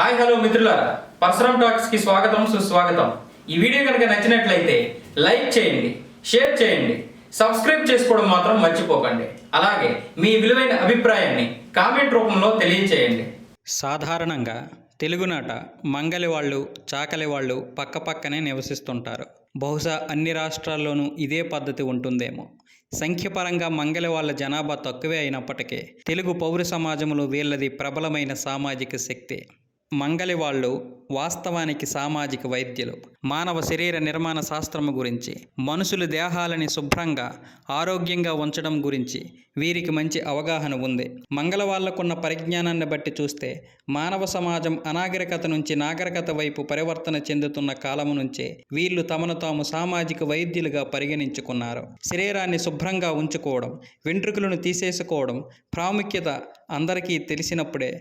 Hi hello మిత్రులారా. పరశురామ్ టాక్స్కి స్వాగతం సుస్వాగతం. ఈ వీడియో కనుక నచ్చినట్లయితే లైక్ చేయండి షేర్ చేయండి సబ్స్క్రైబ్ చేసుకోవడం మాత్రం మర్చిపోకండి. అలాగే మీ విలువైన అభిప్రాయాన్ని కామెంట్ రూపంలో తెలియచేయండి. సాధారణంగా తెలుగునాట మంగలి వాళ్ళు చాకలి వాళ్ళు పక్కపక్కనే నివసిస్తుంటారు. బహుశా అన్ని రాష్ట్రాల్లోనూ ఇదే పద్ధతి ఉంటుందేమో. సంఖ్యపరంగా మంగలి వాళ్ళ జనాభా తక్కువే అయినప్పటికీ తెలుగు పౌర సమాజంలో వీళ్ళది ప్రబలమైన సామాజిక శక్తి. మంగలి వాళ్ళు వాస్తవానికి సామాజిక వైద్యులు. మానవ శరీర నిర్మాణ శాస్త్రము గురించి మనుషుల దేహాలని శుభ్రంగా ఆరోగ్యంగా ఉంచడం గురించి వీరికి మంచి అవగాహన ఉంది. మంగళ వాళ్ళకున్న పరిజ్ఞానాన్ని బట్టి చూస్తే మానవ సమాజం అనాగరికత నుంచి నాగరికత వైపు పరివర్తన చెందుతున్న కాలము నుంచే వీళ్ళు తమను తాము సామాజిక వైద్యులుగా పరిగణించుకున్నారు. శరీరాన్ని శుభ్రంగా ఉంచుకోవడం వెంట్రుకలను తీసేసుకోవడం ప్రాముఖ్యత అందరికీ తెలిసినప్పుడే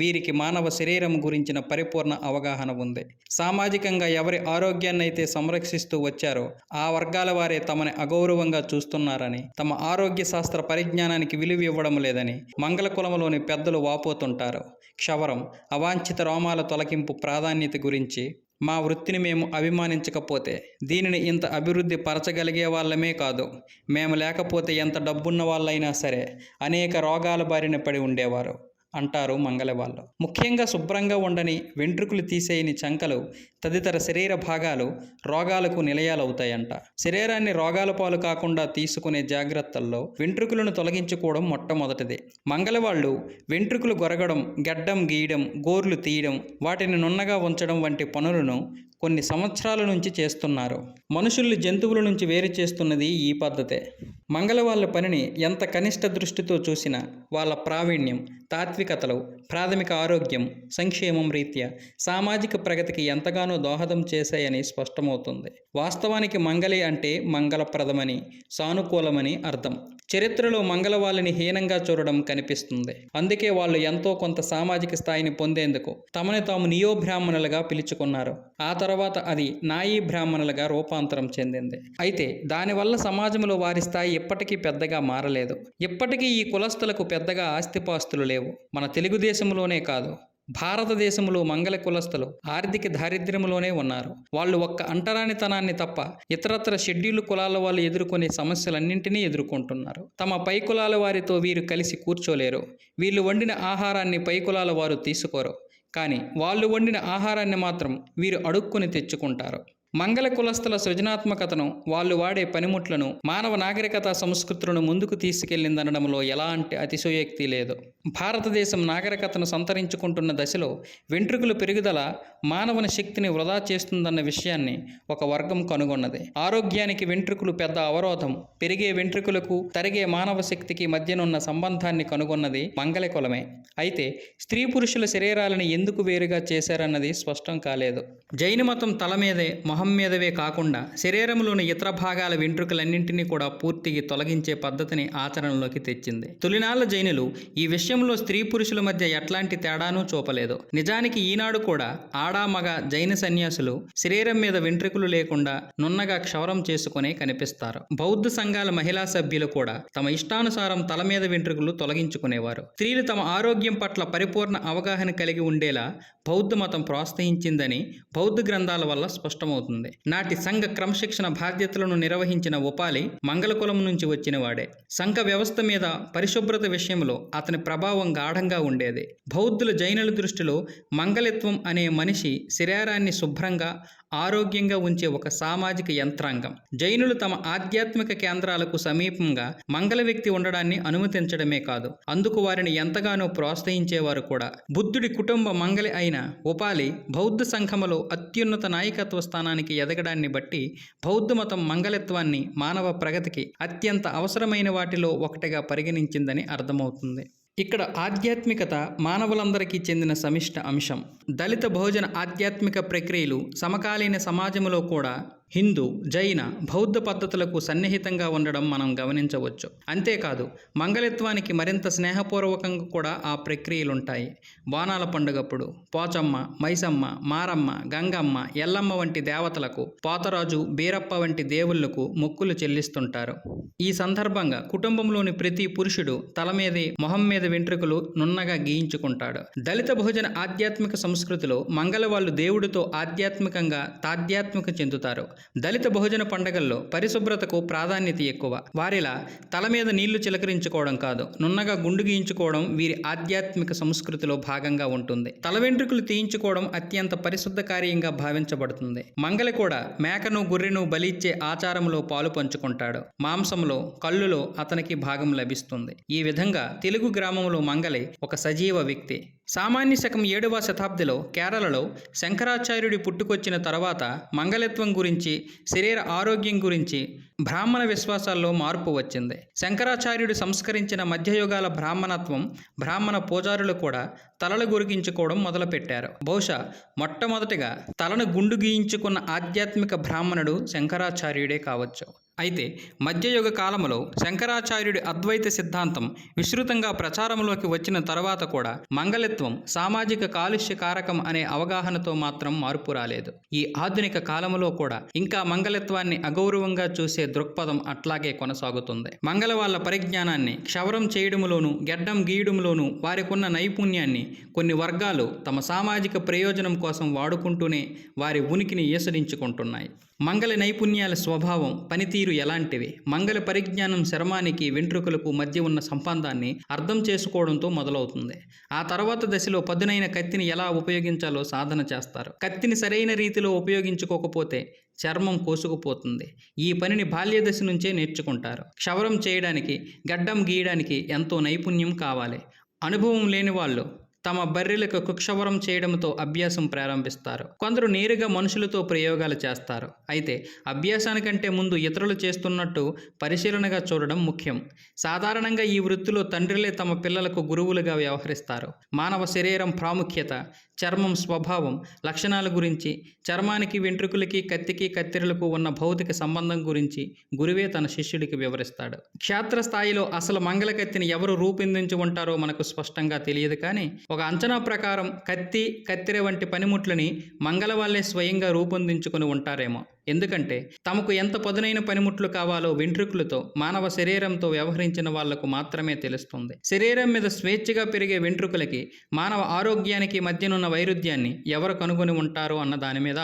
వీరికి మానవ శరీరం గురించిన పరిపూర్ణ అవగాహన ఉంది. సామాజికంగా ఎవరి ఆరోగ్యాన్ని అయితే సంరక్షిస్తూ వచ్చారో ఆ వర్గాల వారే తమని అగౌరవంగా చూస్తున్నారని తమ ఆరోగ్య శాస్త్ర పరిజ్ఞానానికి విలువ ఇవ్వడం లేదని మంగళకులంలోని పెద్దలు వాపోతుంటారు. క్షవరం అవాంఛిత రోమాల తొలగింపు ప్రాధాన్యత గురించి మా వృత్తిని మేము అభిమానించకపోతే దీనిని ఇంత అభివృద్ధి పరచగలిగే వాళ్ళమే కాదు మేము లేకపోతే ఎంత డబ్బున్న వాళ్ళైనా సరే అనేక రోగాల బారిన పడి ఉండేవారు. అంటారు మంగళ వాళ్ళు. ముఖ్యంగా శుభ్రంగా ఉండని వెంట్రుకలు తీసేయని చంకలు తదితర శరీర భాగాలు రోగాలకు నిలయాలవుతాయంట. శరీరాన్ని రోగాల పాలు కాకుండా తీసుకునే జాగ్రత్తల్లో వెంట్రుకలను తొలగించుకోవడం మొట్టమొదటిది. మంగళవాళ్ళు వెంట్రుకలు గొరగడం గడ్డం గీయడం గోర్లు తీయడం వాటిని నున్నగా ఉంచడం వంటి పనులను కొన్ని సంవత్సరాల నుంచి చేస్తున్నారు. మనుషుల్ని జంతువుల నుంచి వేరు చేస్తున్నది ఈ పద్ధతే. మంగళ వాళ్ళ పనిని ఎంత కనిష్ట దృష్టితో చూసినా వాళ్ళ ప్రావీణ్యం తాత్వికతలు ప్రాథమిక ఆరోగ్యం సంక్షేమం రీత్యా సామాజిక ప్రగతికి ఎంతగానో దోహదం చేశాయని స్పష్టమవుతుంది. వాస్తవానికి మంగళి అంటే మంగళప్రదమని సానుకూలమని అర్థం. చరిత్రలో మంగళవాళ్ళని హీనంగా చూడడం కనిపిస్తుంది. అందుకే వాళ్ళు ఎంతో కొంత సామాజిక స్థాయిని పొందేందుకు తమని తాము నియో బ్రాహ్మణులుగా పిలుచుకున్నారు. ఆ తర్వాత అది నాయీ బ్రాహ్మణులుగా రూపాంతరం చెందింది. అయితే దానివల్ల సమాజంలో వారి స్థాయి ఇప్పటికీ పెద్దగా మారలేదు. ఇప్పటికీ ఈ కులస్తులకు పెద్దగా ఆస్తిపాస్తులు లేవు. మన తెలుగుదేశంలోనే కాదు. భారతదేశంలో మంగళ కులస్థలు ఆర్థిక దారిద్ర్యంలోనే ఉన్నారు. వాళ్ళు ఒక్క అంటరానితనాన్ని తప్ప ఇతరత్ర షెడ్యూల్ కులాల వాళ్ళు ఎదుర్కొనే సమస్యలన్నింటినీ ఎదుర్కొంటున్నారు. తమ పై కులాల వారితో వీరు కలిసి కూర్చోలేరు. వీళ్ళు వండిన ఆహారాన్ని పై కులాల వారు తీసుకోరు. కానీ వాళ్ళు వండిన ఆహారాన్ని మాత్రం వీరు అడుక్కుని తెచ్చుకుంటారు. మంగళ కులస్తుల సృజనాత్మకతను వాళ్ళు వాడే పనిముట్లను మానవ నాగరికత సంస్కృతులను ముందుకు తీసుకెళ్ళిందనడంలో ఎలాంటి అతిశయోక్తి లేదు. భారతదేశం నాగరికతను సంతరించుకుంటున్న దశలో వెంట్రుకల పెరుగుదల మానవుని శక్తిని వృధా చేస్తుందన్న విషయాన్ని ఒక వర్గం కనుగొన్నది. ఆరోగ్యానికి వెంట్రుకలు పెద్ద అవరోధం పెరిగే వెంట్రుకలకు తరిగే మానవ శక్తికి మధ్యనున్న సంబంధాన్ని కనుగొన్నది మంగళ కులమే. అయితే స్త్రీ పురుషుల శరీరాలను ఎందుకు వేరుగా చేశారన్నది స్పష్టం కాలేదు. జైన మతం తల మీదే మొహం మీదవే కాకుండా శరీరంలోని ఇతర భాగాల వెంట్రుకలన్నింటినీ కూడా పూర్తిగా తొలగించే పద్ధతిని ఆచరణలోకి తెచ్చింది. తొలినాళ్ళ జైనులు ఈ విషయంలో స్త్రీ పురుషుల మధ్య ఎట్లాంటి తేడానూ చూపలేదు. నిజానికి ఈనాడు కూడా ఆడా మగ జైన సన్యాసులు శరీరం మీద వెంట్రుకలు లేకుండా నున్నగా క్షవరం చేసుకునే కనిపిస్తారు. బౌద్ధ సంఘాల మహిళా సభ్యులు కూడా తమ ఇష్టానుసారం తల మీద వెంట్రుకలు తొలగించుకునేవారు. స్త్రీలు తమ ఆరోగ్యం పట్ల పరిపూర్ణ అవగాహన కలిగి ఉండేలా బౌద్ధ మతం ప్రోత్సహించిందని బౌద్ధ గ్రంథాల వల్ల స్పష్టమవుతుంది. నాటి సంఘ క్రమశిక్షణ బాధ్యతలను నిర్వహించిన ఉపాలి మంగళకులం నుంచి వచ్చిన వాడే సంఘ వ్యవస్థ మీద పరిశుభ్రత విషయంలో అతని ప్రభావం గాఢంగా ఉండేది. బౌద్ధుల జైనుల దృష్టిలో మంగళత్వం అనే మనిషి శరీరాన్ని శుభ్రంగా ఆరోగ్యంగా ఉంచే ఒక సామాజిక యంత్రాంగం. జైనులు తమ ఆధ్యాత్మిక కేంద్రాలకు సమీపంగా మంగళ వ్యక్తి ఉండడాన్ని అనుమతించడమే కాదు అందుకు వారిని ఎంతగానో ప్రోత్సహించేవారు కూడా. బుద్ధుడి కుటుంబ మంగళి అయిన ఉపాలి బౌద్ధ సంఘములో అత్యున్నత నాయకత్వ స్థానానికి ఎదగడాన్ని బట్టి బౌద్ధ మతం మంగళత్వాన్ని మానవ ప్రగతికి అత్యంత అవసరమైన వాటిలో ఒకటిగా పరిగణించిందని అర్థమవుతుంది. ఇక్కడ ఆధ్యాత్మికత మానవులందరికీ చెందిన సమిష్ట అంశం. దళిత బహుజన ఆధ్యాత్మిక ప్రక్రియలు సమకాలీన సమాజంలో కూడా హిందూ జైన బౌద్ధ పద్ధతులకు సన్నిహితంగా ఉండడం మనం గమనించవచ్చు. అంతేకాదు మంగళత్వానికి మరింత స్నేహపూర్వకంగా కూడా ఆ ప్రక్రియలుంటాయి. బాణాల పండుగప్పుడు పోచమ్మ మైసమ్మ మారమ్మ గంగమ్మ ఎల్లమ్మ వంటి దేవతలకు పోతరాజు బీరప్ప వంటి దేవుళ్ళకు మొక్కులు చెల్లిస్తుంటారు. ఈ సందర్భంగా కుటుంబంలోని ప్రతి పురుషుడు తల మీదే మొహం మీద వెంట్రుకలు నున్నగా గీయించుకుంటాడు. దళిత భోజన ఆధ్యాత్మిక సంస్కృతిలో మంగళ వాళ్ళు దేవుడితో ఆధ్యాత్మికంగా తాధ్యాత్మిక చెందుతారు. దళిత భోజన పండగల్లో పరిశుభ్రతకు ప్రాధాన్యత ఎక్కువ. వారిలా తల మీద నీళ్ళు చిలకరించుకోవడం కాదు నున్నగా గుండు గీయించుకోవడం వీరి ఆధ్యాత్మిక సంస్కృతిలో భాగంగా ఉంటుంది. తల వెంట్రుకలు తీయించుకోవడం అత్యంత పరిశుద్ధ కార్యంగా భావించబడుతుంది. మంగళ కూడా మేకను గొర్రెను బలిచ్చే ఆచారంలో పాలు పంచుకుంటాడు. మాంసంలో కళ్ళులో అతనికి భాగం లభిస్తుంది. ఈ విధంగా తెలుగు గ్రామంలో మంగలి ఒక సజీవ వ్యక్తి. సామాన్య శకం ఏడవ శతాబ్దిలో కేరళలో శంకరాచార్యుడి పుట్టుకొచ్చిన తర్వాత మంగళత్వం గురించి శరీర ఆరోగ్యం గురించి బ్రాహ్మణ విశ్వాసాల్లో మార్పు వచ్చింది. శంకరాచార్యుడు సంస్కరించిన మధ్యయుగాల బ్రాహ్మణత్వం బ్రాహ్మణ పూజారులు కూడా తలలు గురిగించుకోవడం మొదలుపెట్టారు. బహుశా మొట్టమొదటిగా తలను గుండు గీయించుకున్న ఆధ్యాత్మిక బ్రాహ్మణుడు శంకరాచార్యుడే కావచ్చు. అయితే మధ్యయుగ కాలంలో శంకరాచార్యుడి అద్వైత సిద్ధాంతం విస్తృతంగా ప్రచారంలోకి వచ్చిన తర్వాత కూడా మంగళత్వం సామాజిక కాలుష్య కారకం అనే అవగాహనతో మాత్రం మార్పు రాలేదు. ఈ ఆధునిక కాలంలో కూడా ఇంకా మంగళత్వాన్ని అగౌరవంగా చూసే దృక్పథం అట్లాగే కొనసాగుతుంది. మంగళ వాళ్ళ పరిజ్ఞానాన్ని క్షవరం చేయడంలోనూ గెడ్డం గీయడంలోనూ వారికున్న నైపుణ్యాన్ని కొన్ని వర్గాలు తమ సామాజిక ప్రయోజనం కోసం వాడుకుంటూనే వారి ఉనికిని ఈసడించుకుంటున్నాయి మంగళ నైపుణ్యాల స్వభావం పనితీరు ఎలాంటివి? మంగళ పరిజ్ఞానం శర్మానికి వెంట్రుకలకు మధ్య ఉన్న సంబంధాన్ని అర్థం చేసుకోవడంతో మొదలవుతుంది. ఆ తర్వాత దశలో పదునైన కత్తిని ఎలా ఉపయోగించాలో సాధన చేస్తారు. కత్తిని సరైన రీతిలో ఉపయోగించుకోకపోతే చర్మం కోసుకుపోతుంది. ఈ పనిని బాల్య దశ నుంచే నేర్చుకుంటారు. క్షవరం చేయడానికి గడ్డం గీయడానికి ఎంతో నైపుణ్యం కావాలి. అనుభవం లేని వాళ్ళు తమ బర్రెలకు కుక్షవరం చేయడంతో అభ్యాసం ప్రారంభిస్తారు. కొందరు నేరుగా మనుషులతో ప్రయోగాలు చేస్తారు. అయితే అభ్యాసానికంటే ముందు ఇతరులు చేస్తున్నట్టు పరిశీలనగా చూడడం ముఖ్యం. సాధారణంగా ఈ వృత్తిలో తండ్రులే తమ పిల్లలకు గురువులుగా వ్యవహరిస్తారు. మానవ శరీరం ప్రాముఖ్యత చర్మం స్వభావం లక్షణాల గురించి చర్మానికి వెంట్రుకలకి కత్తికి కత్తిరలకు ఉన్న భౌతిక సంబంధం గురించి గురువే తన శిష్యుడికి వివరిస్తాడు. క్షేత్రస్థాయిలో అసలు మంగళ కత్తిని ఎవరు రూపొందించి ఉంటారో మనకు స్పష్టంగా తెలియదు కానీ ఒక అంచనా ప్రకారం కత్తి కత్తిర వంటి పనిముట్లని మంగళవాళ్ళే స్వయంగా రూపొందించుకొని ఉంటారేమో. ఎందుకంటే తమకు ఎంత పదునైన పనిముట్లు కావాలో వెంట్రుకలతో మానవ శరీరంతో వ్యవహరించిన వాళ్ళకు మాత్రమే తెలుస్తుంది. శరీరం మీద స్వేచ్ఛగా పెరిగే వెంట్రుకలకి మానవ ఆరోగ్యానికి మధ్యనున్న వైరుధ్యాన్ని ఎవరు కనుగొని ఉంటారు అన్న దాని మీద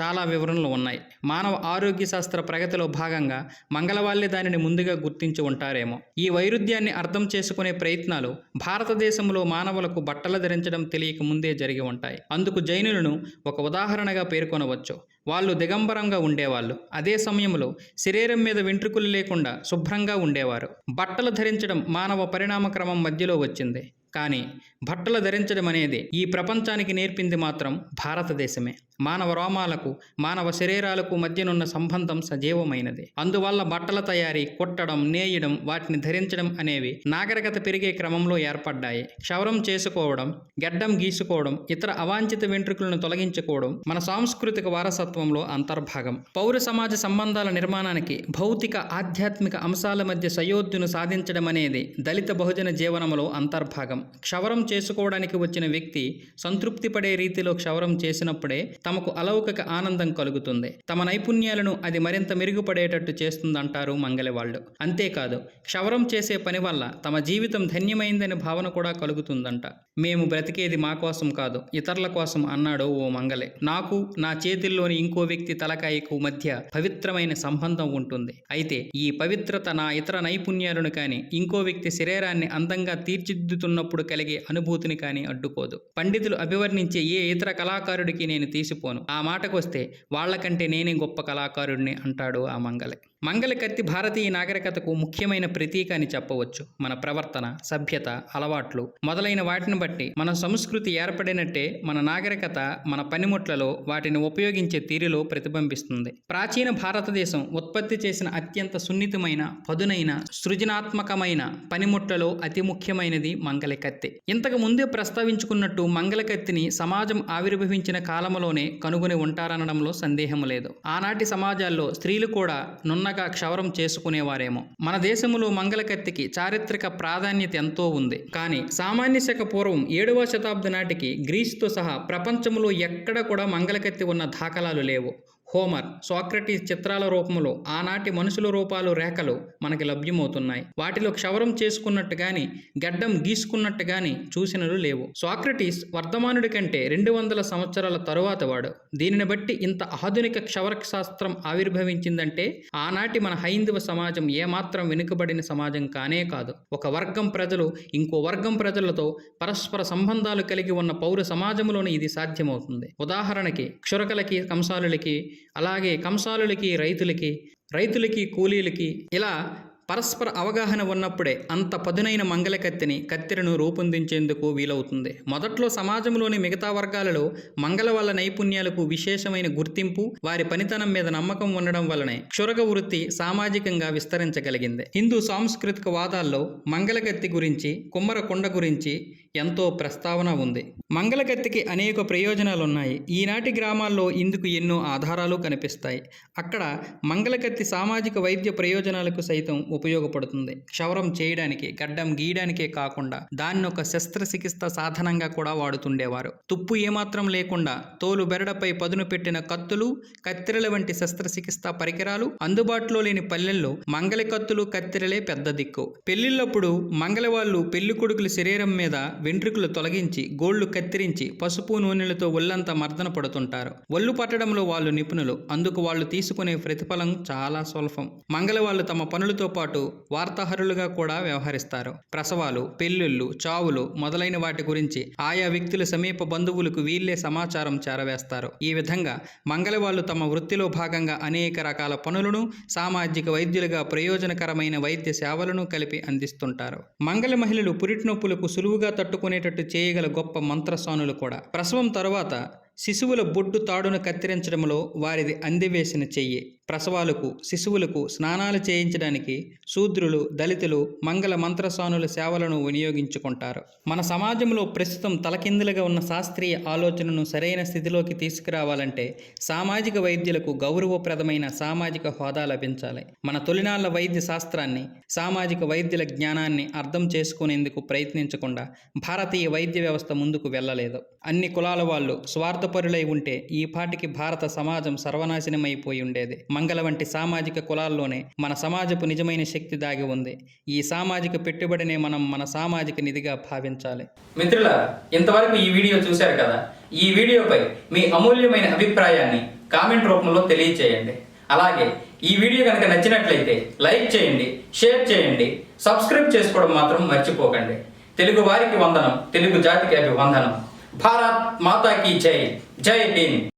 చాలా వివరణలు ఉన్నాయి. మానవ ఆరోగ్య శాస్త్ర ప్రగతిలో భాగంగా మంగళవాళ్ళే దానిని ముందుగా గుర్తించి ఉంటారేమో. ఈ వైరుధ్యాన్ని అర్థం చేసుకునే ప్రయత్నాలు భారతదేశంలో మానవులకు బట్టలు ధరించడం తెలియక ముందే జరిగి ఉంటాయి. అందుకు జైనులను ఒక ఉదాహరణగా పేర్కొనవచ్చు. వాళ్ళు దిగంబరంగా ఉండేవాళ్ళు. అదే సమయంలో శరీరం మీద వెంట్రుకలు లేకుండా శుభ్రంగా ఉండేవారు. బట్టలు ధరించడం మానవ పరిణామ క్రమం మధ్యలో వచ్చింది. కానీ బట్టలు ధరించడం అనేది ఈ ప్రపంచానికి నేర్పింది మాత్రం భారతదేశమే. మానవ రోమాలకు మానవ శరీరాలకు మధ్యనున్న సంబంధం సజీవమైనది. అందువల్ల బట్టల తయారీ కుట్టడం నేయడం వాటిని ధరించడం అనేవి నాగరికత పెరిగే క్రమంలో ఏర్పడ్డాయి. క్షవరం చేసుకోవడం గెడ్డం గీసుకోవడం ఇతర అవాంఛిత వెంట్రుకలను తొలగించుకోవడం మన సాంస్కృతిక వారసత్వంలో అంతర్భాగం. పౌర సమాజ సంబంధాల నిర్మాణానికి భౌతిక ఆధ్యాత్మిక అంశాల మధ్య సయోధ్యను సాధించడం అనేది దళిత బహుజన జీవనంలో అంతర్భాగం. క్షవరం చేసుకోవడానికి వచ్చిన వ్యక్తి సంతృప్తి పడే రీతిలో క్షవరం చేసినప్పుడే తమకు అలౌకిక ఆనందం కలుగుతుంది. తమ నైపుణ్యాలను అది మరింత మెరుగుపడేటట్టు చేస్తుందంటారు మంగలి వాళ్ళు అంతేకాదు క్షవరం చేసే పని వల్ల తమ జీవితం ధన్యమైందనే భావన కూడా కలుగుతుందంట. మేము బ్రతికేది మా కోసం కాదు ఇతరుల కోసం అన్నాడు ఓ మంగలే నాకు నా చేతుల్లోని ఇంకో వ్యక్తి తలకాయకు మధ్య పవిత్రమైన సంబంధం ఉంటుంది. అయితే ఈ పవిత్రత నా ఇతర నైపుణ్యాలను కానీ ఇంకో వ్యక్తి శరీరాన్ని అందంగా తీర్చిదిద్దుతున్నప్పుడు కలిగే అనుభూతిని కానీ అడ్డుకోదు. పండితులు అభివర్ణించే ఏ ఇతర కళాకారుడికి నేను తీసిపోను ఆ మాటకొస్తే వాళ్ళకంటే నేనే గొప్ప కళాకారుడిని అంటాడు ఆ మంగలి మంగళ కత్తి భారతీయ నాగరికతకు ముఖ్యమైన ప్రతీక అని చెప్పవచ్చు. మన ప్రవర్తన సభ్యత అలవాట్లు మొదలైన వాటిని బట్టి మన సంస్కృతి ఏర్పడినట్టే మన నాగరికత మన పనిముట్లలో వాటిని ఉపయోగించే తీరులో ప్రతిబింబిస్తుంది. ప్రాచీన భారతదేశం ఉత్పత్తి చేసిన అత్యంత సున్నితమైన పదునైన సృజనాత్మకమైన పనిముట్లలో అతి ముఖ్యమైనది మంగళ కత్తి ఇంతకు ముందే ప్రస్తావించుకున్నట్టు మంగళ కత్తిని సమాజం ఆవిర్భవించిన కాలంలోనే కనుగొని ఉంటారనడంలో సందేహం లేదు. ఆనాటి సమాజాల్లో స్త్రీలు కూడా నున్న సన్నగా క్షవరం చేసుకునేవారేమో. మన దేశంలో మంగళకత్తికి చారిత్రక ప్రాధాన్యత ఎంతో ఉంది. కానీ సామాన్య శక పూర్వం ఏడవ శతాబ్ది నాటికి గ్రీస్తో సహా ప్రపంచంలో ఎక్కడ కూడా మంగళకత్తి ఉన్న దాఖలాలు లేవు. హోమర్ సోక్రటీస్ చిత్రాల రూపంలో ఆనాటి మనుషుల రూపాలు రేఖలు మనకి లభ్యమవుతున్నాయి. వాటిలో క్షవరం చేసుకున్నట్టు గాని గడ్డం గీసుకున్నట్టు గాని చూసినలు లేవు. సోక్రటీస్ వర్ధమానుడి కంటే రెండు వందల సంవత్సరాల తరువాత వాడు. దీనిని బట్టి ఇంత ఆధునిక క్షవర శాస్త్రం ఆవిర్భవించిందంటే ఆనాటి మన హైందవ సమాజం ఏమాత్రం వెనుకబడిన సమాజం కానే కాదు. ఒక వర్గం ప్రజలు ఇంకో వర్గం ప్రజలతో పరస్పర సంబంధాలు కలిగి ఉన్న పౌర సమాజంలోనే ఇది సాధ్యమవుతుంది. ఉదాహరణకి క్షురకలకి కంసాలులకి అలాగే కంసాలులకి రైతులకి రైతులకి కూలీలకి ఇలా పరస్పర అవగాహన ఉన్నప్పుడే అంత పదునైన మంగళ కత్తిని కత్తెరను రూపొందించేందుకు వీలవుతుంది. మొదట్లో సమాజంలోని మిగతా వర్గాలలో మంగళ వల్ల నైపుణ్యాలకు విశేషమైన గుర్తింపు వారి పనితనం మీద నమ్మకం ఉండడం వలనే క్షురగ వృత్తి సామాజికంగా విస్తరించగలిగింది. హిందూ సాంస్కృతిక వాదాల్లో మంగళ కత్తి గురించి కుమ్మరకొండ గురించి ఎంతో ప్రస్తావన ఉంది. మంగళకత్తికి అనేక ప్రయోజనాలు ఉన్నాయి ఈనాటి గ్రామాల్లో ఇందుకు ఎన్నో ఆధారాలు కనిపిస్తాయి. అక్కడ మంగళకత్తి సామాజిక వైద్య ప్రయోజనాలకు సైతం ఉపయోగపడుతుంది. క్షవరం చేయడానికి గడ్డం గీయడానికే కాకుండా దాన్ని ఒక శస్త్రచికిత్స సాధనంగా కూడా వాడుతుండేవారు. తుప్పు ఏమాత్రం లేకుండా తోలు బెరడపై పదును పెట్టిన కత్తులు కత్తెరల వంటి శస్త్రచికిత్స పరికరాలు అందుబాటులో లేని పల్లెల్లో మంగళ కత్తులు కత్తెరలే పెద్ద దిక్కు. పెళ్ళిళ్ళప్పుడు మంగళవాళ్ళు పెళ్ళి కొడుకుల శరీరం మీద వెంట్రుకలు తొలగించి గోళ్ళు కత్తిరించి పసుపు నూనెలతో ఒళ్ళంతా మర్దన పడుతుంటారు. ఒళ్ళు పట్టడంలో వాళ్ళు నిపుణులు. అందుకు వాళ్ళు తీసుకునే ప్రతిఫలం చాలా స్వల్పం. మంగళవాళ్ళు తమ పనులతో పాటు వార్తాహరులుగా కూడా వ్యవహరిస్తారు. ప్రసవాలు పెళ్ళిళ్ళు చావులు మొదలైన వాటి గురించి ఆయా వ్యక్తుల సమీప బంధువులకు వీళ్ళే సమాచారం చేరవేస్తారు. ఈ విధంగా మంగళవాళ్ళు తమ వృత్తిలో భాగంగా అనేక రకాల పనులను సామాజిక వైద్యులుగా ప్రయోజనకరమైన వైద్య సేవలను కలిపి అందిస్తుంటారు. మంగళ మహిళలు పురిటి నొప్పులకు సులువుగా తట్టుకునేటట్టు చేయగల గొప్ప మంత్రస్వానులు కూడా. ప్రసవం తరువాత శిశువుల బొడ్డు తాడును కత్తిరించడంలో వారిది అందివేసిన చెయ్యి. ప్రసవాలకు శిశువులకు స్నానాలు చేయించడానికి శూద్రులు దళితులు మంగళ మంత్రస్వానుల సేవలను వినియోగించుకుంటారు. మన సమాజంలో ప్రస్తుతం తలకిందులుగా ఉన్న శాస్త్రీయ ఆలోచనను సరైన స్థితిలోకి తీసుకురావాలంటే సామాజిక వైద్యులకు గౌరవప్రదమైన సామాజిక హోదా లభించాలి. మన తొలినాళ్ళ వైద్య శాస్త్రాన్ని సామాజిక వైద్యుల జ్ఞానాన్ని అర్థం చేసుకునేందుకు ప్రయత్నించకుండా భారతీయ వైద్య వ్యవస్థ ముందుకు వెళ్ళలేదు. అన్ని కులాల వాళ్ళు స్వార్థపరులై ఉంటే ఈ పాటికి భారత సమాజం సర్వనాశనమైపోయి ఉండేది. మంగళ వంటి సామాజిక కులాల్లోనే మన సమాజపు నిజమైన శక్తి దాగి ఉంది. ఈ సామాజిక పెట్టుబడినే మనం మన సామాజిక నిధిగా భావించాలి. మిత్రుల ఇంతవరకు ఈ వీడియో చూశారు కదా? ఈ వీడియోపై మీ అమూల్యమైన అభిప్రాయాన్ని కామెంట్ రూపంలో తెలియచేయండి. అలాగే ఈ వీడియో కనుక నచ్చినట్లయితే లైక్ చేయండి షేర్ చేయండి సబ్స్క్రైబ్ చేసుకోవడం మాత్రం మర్చిపోకండి. తెలుగు వారికి వందనం తెలుగు జాతికి అభివందనం. భారత్ మాతాకి జై. జై హింద్.